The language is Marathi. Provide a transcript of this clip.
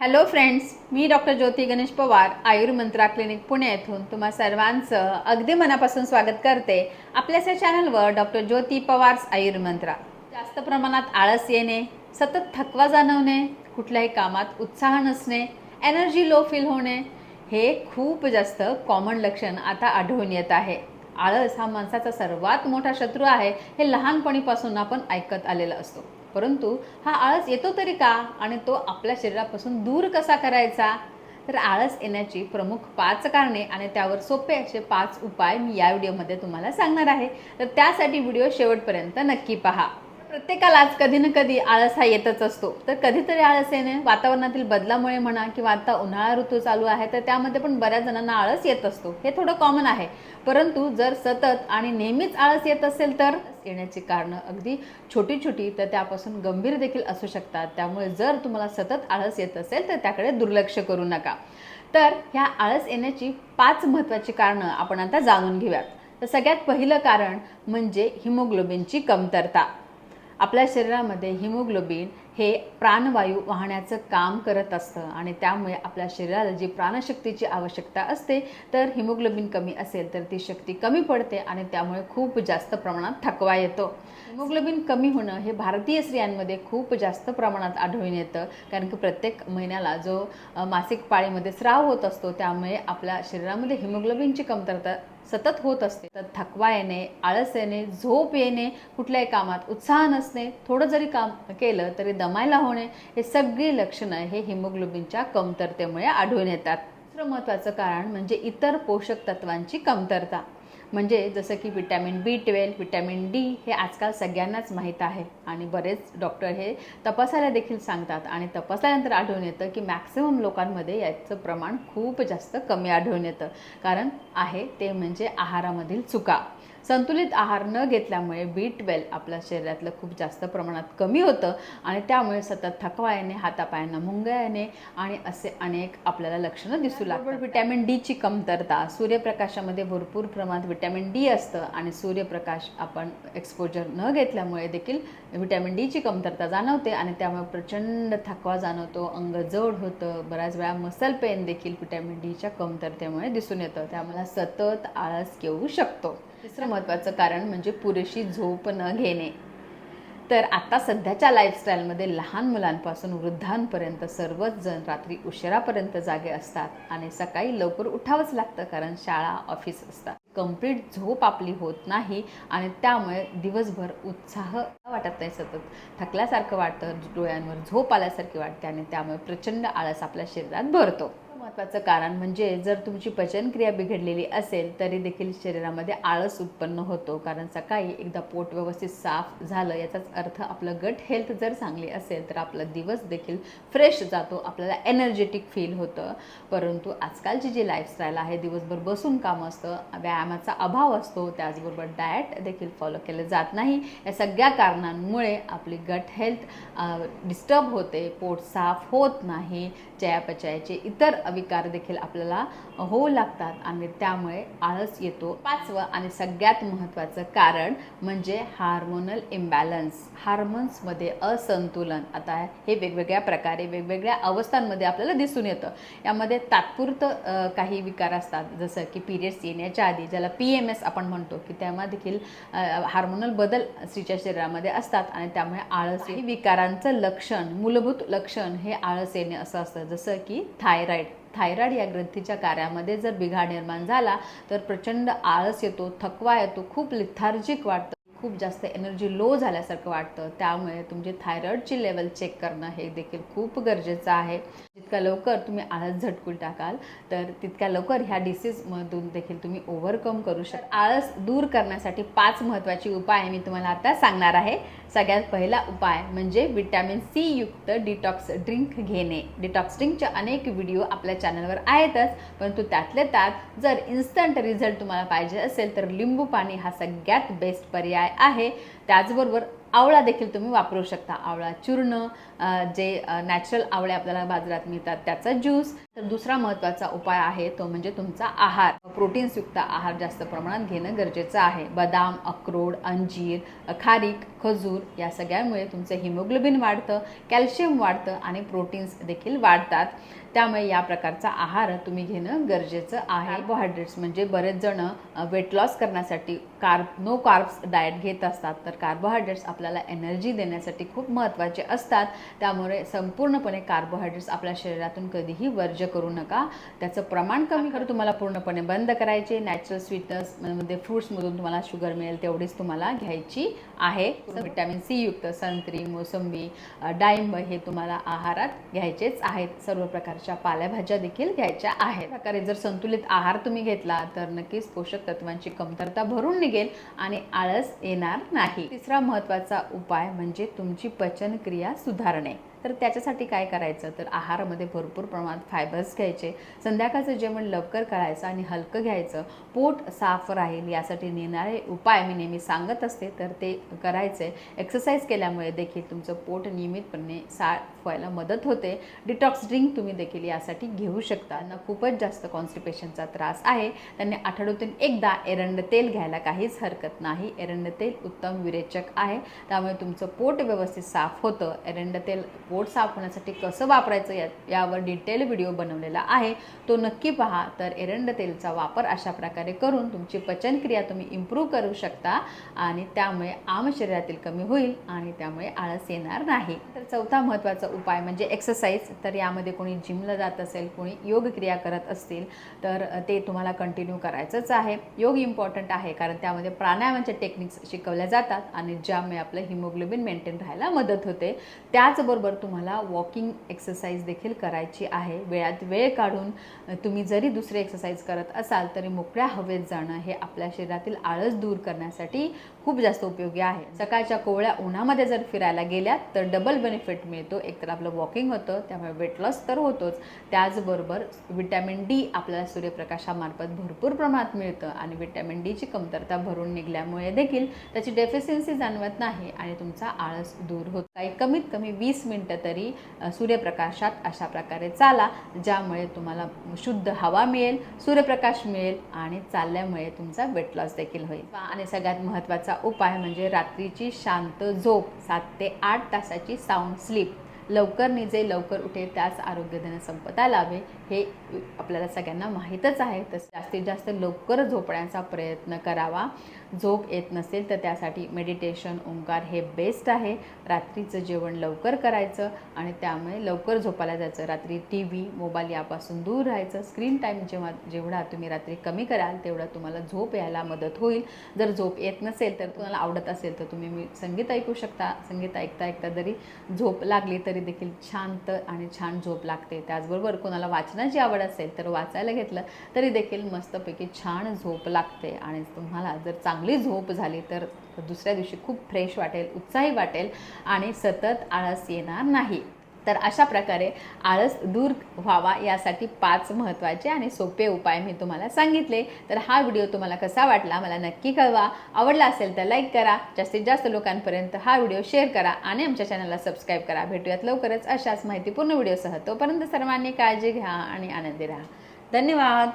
हॅलो फ्रेंड्स मी डॉक्टर ज्योती गणेश पवार आयुर्मंत्रा क्लिनिक पुणे येथून तुम्हा सर्वांचं अगदी मनापासून स्वागत करते आपल्याच या चॅनलवर डॉक्टर ज्योती पवार्स आयुर्मंत्रा. जास्त प्रमाणात आळस येणे सतत थकवा जाणवणे कुठल्याही कामात उत्साह नसणे एनर्जी लो फील होणे हे खूप जास्त कॉमन लक्षण आता आढळून येत आहे. आळस हा माणसाचा सर्वात मोठा शत्रू आहे हे लहानपणीपासून आपण ऐकत आलेला असतो. परंतु हा आळस येतो तरी का? आणि तो आपल्या शरीरापासून दूर कसा करायचा? तर आळस येण्याची प्रमुख पाच कारणे आणि त्यावर सोपे असे पाच उपाय मी या व्हिडिओमध्ये तुम्हाला सांगणार आहे. तर त्यासाठी व्हिडिओ शेवटपर्यंत नक्की पहा. प्रत्येकालाच कधी ना कधी आळस हा येतच असतो. तर कधीतरी आळस येणे वातावरणातील बदलामुळे म्हणा किंवा आता उन्हाळा ऋतू चालू आहे तर त्यामध्ये पण बऱ्याच जणांना आळस येत असतो. हे थोडं कॉमन आहे. परंतु जर सतत आणि नेहमीच आळस येत असेल तर येण्याची कारणं अगदी छोटी छोटी तर त्यापासून गंभीर देखील असू शकतात. त्यामुळे जर तुम्हाला सतत आळस येत असेल तर त्याकडे दुर्लक्ष करू नका. तर ह्या आळस येण्याची पाच महत्त्वाची कारणं आपण आता जाणून घेऊयात. तर सगळ्यात पहिलं कारण म्हणजे हिमोग्लोबिनची कमतरता. आपल्या शरीरामध्ये हिमोग्लोबिन हे प्राणवायू वाहण्याचं काम करत असतं आणि त्यामुळे आपल्या शरीराला जी प्राणशक्तीची आवश्यकता असते तर हिमोग्लोबिन कमी असेल तर ती शक्ती कमी पडते आणि त्यामुळे खूप जास्त प्रमाणात थकवा येतो. हिमोग्लोबिन कमी होणं हे भारतीय स्त्रियांमध्ये खूप जास्त प्रमाणात आढळून येतं कारण की प्रत्येक महिन्याला जो मासिक पाळीमध्ये स्राव होत असतो त्यामुळे आपल्या शरीरामध्ये हिमोग्लोबिनची कमतरता सतत होत असते. तर थकवा येणे आळस येणे झोप येणे कुठल्याही कामात उत्साह नसणे थोडं जरी काम केलं तरी दमायला होणे हे सगळी लक्षणं हे हिमोग्लोबिनच्या कमतरतेमुळे आढळून येतात. दुसरं महत्त्वाचं कारण म्हणजे इतर पोषक तत्वांची कमतरता. म्हणजे जसं की vitamin B twelve vitamin D हे आजकाल सगळ्यांनाच माहीत आहे. आणि बरेच डॉक्टर हे तपासायला देखील सांगतात. आणि तपासल्यानंतर आढळून येतं की मॅक्सिमम लोकांमध्ये याचं प्रमाण खूप जास्त कमी आढळून येतं. कारण आहे ते म्हणजे आहारामधील चुका. संतुलित आहार न घेतल्यामुळे बी ट्वेल्व आपल्या शरीरातलं खूप जास्त प्रमाणात कमी होतं आणि त्यामुळे सतत थकवा येणे हातापायांना मुंग्या येणे आणि असे अनेक आपल्याला लक्षणं दिसू लागतात. विटॅमिन डीची कमतरता सूर्यप्रकाशामध्ये भरपूर प्रमाणात विटॅमिन डी असतं आणि सूर्यप्रकाश आपण एक्सपोजर न घेतल्यामुळे देखील विटॅमिन डीची कमतरता जाणवते आणि त्यामुळे प्रचंड थकवा जाणवतो अंग जड होतं बऱ्याच वेळा मसल पेन देखील विटॅमिन डीच्या कमतरतेमुळे दिसून येतं. त्यामुळे सतत आळस येऊ शकतो. तिसरं महत्त्वाचं कारण म्हणजे पुरेशी झोप न घेणे. तर आता सध्याच्या लाईफस्टाईलमध्ये लहान मुलांपासून वृद्धांपर्यंत सर्वच जण रात्री उशिरापर्यंत जागे असतात आणि सकाळी लवकर उठावंच लागतं कारण शाळा ऑफिस असतात. कंप्लीट झोप आपली होत नाही आणि त्यामुळे दिवसभर उत्साह वाटत नाही सतत. थकल्यासारखं वाटतं डोळ्यांवर झोप आल्यासारखी वाटते आणि त्यामुळे प्रचंड आळस आपल्या शरीरात भरतो. महत्त्वाचं कारण म्हणजे जर तुमची पचनक्रिया बिघडलेली असेल तरी देखील शरीरामध्ये आळस उत्पन्न होतो. कारण सकाळी एकदा पोट व्यवस्थित साफ झालं याचाच अर्थ आपलं गट हेल्थ जर चांगली असेल तर आपला दिवस देखील फ्रेश जातो. आपल्याला एनर्जेटिक फील होतं. परंतु आजकालची जी लाईफस्टाईल आहे दिवसभर बसून काम असतं व्यायामाचा अभाव असतो त्याचबरोबर डाएट देखील फॉलो केलं जात नाही. या सगळ्या कारणांमुळे आपली गट हेल्थ डिस्टर्ब होते. पोट साफ होत नाही. चयापचयाचे इतर विकार देखील आपल्याला होऊ लागतात आणि त्यामुळे आळस येतो. पाचवं आणि सगळ्यात महत्त्वाचं कारण म्हणजे हार्मोनल इम्बॅलन्स. हार्मोन्समध्ये असंतुलन. आता हे वेगवेगळ्या प्रकारे वेगवेगळ्या अवस्थांमध्ये आपल्याला दिसून येतं. यामध्ये तात्पुरतं काही विकार असतात. जसं की पिरियड्स येण्याच्या आधी ज्याला पी एम एस आपण म्हणतो की तेव्हा देखील हार्मोनल बदल स्त्रीच्या शरीरामध्ये असतात आणि त्यामुळे आळस हे विकारांचं लक्षण मूलभूत लक्षण हे आळस येणे असं असतं. जसं की थायरॉईड थायरॉईड या ग्रंथीच्या कार्यामध्ये जर बिघाड निर्माण झाला तर प्रचंड आळस येतो थकवा येतो खूप लिथार्जिक वाटतं खूप जास्त एनर्जी लो झाल्यासारखं वाटतं. त्यामुळे तुमची थायरॉईडची लेवल चेक करणं हे देखील खूप गरजेचं आहे. जितका लवकर तुम्ही आळस झटकून टाकाल तर तितक्या लवकर ह्या डिसीजमधून देखील तुम्ही ओव्हरकम करू शकता आळस दूर करण्यासाठी पाच महत्त्वाचे उपाय मी तुम्हाला आता सांगणार आहे. सगळ्यात पहिला उपाय म्हणजे विटॅमिन सी युक्त डिटॉक्स ड्रिंक घेणे. डिटॉक्स ड्रिंकचे अनेक व्हिडिओ आपल्या चॅनलवर आहेतच परंतु त्यातले त्यात जर इन्स्टंट रिझल्ट तुम्हाला पाहिजे असेल तर लिंबू पाणी हा सगळ्यात बेस्ट पर्याय आहे. त्याचबरोबर आवळा देखील तुम्ही वापरू शकता. आवळा चूर्ण जे नॅचरल आवळे आपल्याला बाजारात मिळतात त्याचा ज्यूस तर दुसरा महत्त्वाचा उपाय आहे तो म्हणजे तुमचा आहार. प्रोटीन्सयुक्त आहार जास्त प्रमाणात घेणं गरजेचं आहे. बदाम अक्रोड अंजीर खारीक खजूर या सगळ्यामुळे तुमचं हिमोग्लोबिन वाढतं कॅल्शियम वाढतं आणि प्रोटीन्स देखील वाढतात. त्यामुळे या प्रकारचा आहार तुम्ही घेणं गरजेचं आहे. कार्बोहायड्रेट्स म्हणजे बरेच जण वेट लॉस करण्यासाठी कार्ब नो कार्ब्स डाएट घेत असतात. तर कार्बोहायड्रेट्स आपल्याला एनर्जी देण्यासाठी खूप महत्त्वाचे असतात. त्यामुळे संपूर्णपणे कार्बोहायड्रेट्स आपल्या शरीरातून कधीही करू नका. त्याचं प्रमाण कमी खरं तुम्हाला पूर्णपणे बंद करायचे. नॅचरल स्वीटनेस मध्ये फ्रुट्समधून तुम्हाला शुगर मिळेल तेवढीच तुम्हाला घ्यायची आहे. व्हिटॅमिन सी युक्त संत्री मोसंबी डाळिंब हे तुम्हाला आहारात घ्यायचेच आहेत. सर्व प्रकारच्या पालेभाज्या देखील घ्यायच्या आहेत. प्रकारे जर संतुलित आहार तुम्ही घेतला तर नक्कीच पोषक तत्वांची कमतरता भरून निघेल आणि आळस येणार नाही. तिसरा महत्त्वाचा उपाय म्हणजे तुमची पचनक्रिया सुधारणे. तर त्याच्यासाठी काय करायचं? तर आहारामध्ये भरपूर प्रमाणात फायबर्स घ्यायचे. संध्याकाळचं जेवण लवकर करायचं आणि हलकं घ्यायचं. पोट साफ राहील यासाठी नेणारे उपाय मी नेहमी सांगत असते. तर ते करायचे. एक्सरसाइज केल्यामुळे देखील तुमचं पोट नियमितपणे साफ व्हायला मदत होते. डिटॉक्स ड्रिंक तुम्ही देखील यासाठी घेऊ शकता. ना खूपच जास्त कॉन्स्टिपेशनचा त्रास आहे. त्यांनी आठवड्यातून एकदा एरंड तेल घ्यायला काहीच हरकत नाही. एरंड तेल उत्तम विरेचक आहे. त्यामुळे तुमचं पोट व्यवस्थित साफ होतं. एरंड तेल पोट साफ होण्यासाठी कसं वापरायचं या यावर डिटेल व्हिडिओ बनवलेला आहे. तो नक्की पहा. तर एरंड तेलचा वापर अशा प्रकारे करून तुमची पचनक्रिया तुम्ही इम्प्रूव्ह करू शकता आणि त्यामुळे आम शरीरातील कमी होईल आणि त्यामुळे आळस येणार नाही. तर चौथा महत्त्वाचा उपाय म्हणजे एक्सरसाइज तर यामध्ये कोणी जिमला जात असेल कोणी योगक्रिया करत असतील तर ते तुम्हाला कंटिन्यू करायचंच आहे. योग इम्पॉर्टंट आहे कारण त्यामध्ये प्राणायामाच्या टेक्निक्स शिकवल्या जातात आणि ज्यामुळे आपलं हिमोग्लोबिन मेंटेन राहायला मदत होते. त्याचबरोबर तुम्हाला वॉकिंग एक्सरसाइज देखील करायची आहे. वेळात वेळ काढून तुम्ही जरी दुसरे एक्सरसाइज करत असाल तरी मोकळ्या हवेत जाणं हे आपल्या शरीरातील आळस दूर करण्यासाठी खूप जास्त उपयोगी आहे. सकाळच्या कोवळ्या उन्हामध्ये जर फिरायला गेल्यात तर डबल बेनिफिट मिळतो. एकतर आपलं वॉकिंग होतं त्यामुळे वेट लॉस तर होतोच. त्याचबरोबर विटॅमिन डी आपल्याला सूर्यप्रकाशामार्फत भरपूर प्रमाणात मिळतं आणि विटॅमिन डीची कमतरता भरून निघल्यामुळे देखील त्याची डेफिशियन्सी जाणवत नाही आणि तुमचा आळस दूर होत. काही कमीत कमी वीस मिनिट तरी सूर्यप्रकाशात अशा प्रकारे चाला ज्यामुळे तुम्हाला शुद्ध हवा मिळेल सूर्यप्रकाश मिळेल आणि चालल्यामुळे तुमचा वेट लॉस देखील होईल. आणि सगळ्यात महत्त्वाचा उपाय म्हणजे रात्रीची शांत झोप सात ते आठ तासाची साऊंड स्लीप लवकर निजे लवकर उठे त्याच आरोग्य देणं संपदा लावे हे आपल्याला सगळ्यांना माहीतच आहे. तर जास्तीत जास्त लवकर झोपण्याचा प्रयत्न करावा. झोप येत नसेल तर त्यासाठी मेडिटेशन ओंकार हे बेस्ट आहे. रात्रीचं जेवण लवकर करायचं आणि त्यामुळे लवकर झोपायला जायचं. रात्री टी व्ही मोबाईल यापासून दूर राहायचं. स्क्रीन टाईम जेव्हा जेवढा तुम्ही रात्री कमी कराल तेवढा तुम्हाला झोप यायला मदत होईल. जर झोप येत नसेल तर तुम्हाला आवडत असेल तर तुम्ही मी संगीत ऐकू शकता. संगीत ऐकता ऐकता जरी झोप लागली तरी देखील शांत आणि छान झोप लागते. त्याचबरोबर कोणाला वाचनाची आवड असेल तर वाचायला घेतलं तरी देखील मस्तपैकी छान झोप लागते. आणि तुम्हाला जर चांगली झोप झाली तर दुसऱ्या दिवशी खूप फ्रेश वाटेल उत्साही वाटेल आणि सतत आळस येणार नाही. तर अशा प्रकारे आळस दूर व्हावा यासाठी पाच महत्त्वाचे आणि सोपे उपाय मी तुम्हाला सांगितले. तर हा व्हिडिओ तुम्हाला कसा वाटला मला नक्की कळवा. आवडला असेल तर लाईक करा. जास्तीत जास्त लोकांपर्यंत हा व्हिडिओ शेअर करा आणि आमच्या चॅनलला सबस्क्राईब करा. भेटूयात लवकरच अशाच माहितीपूर्ण व्हिडिओसह. तोपर्यंत सर्वांनी काळजी घ्या आणि आनंदी राहा. धन्यवाद!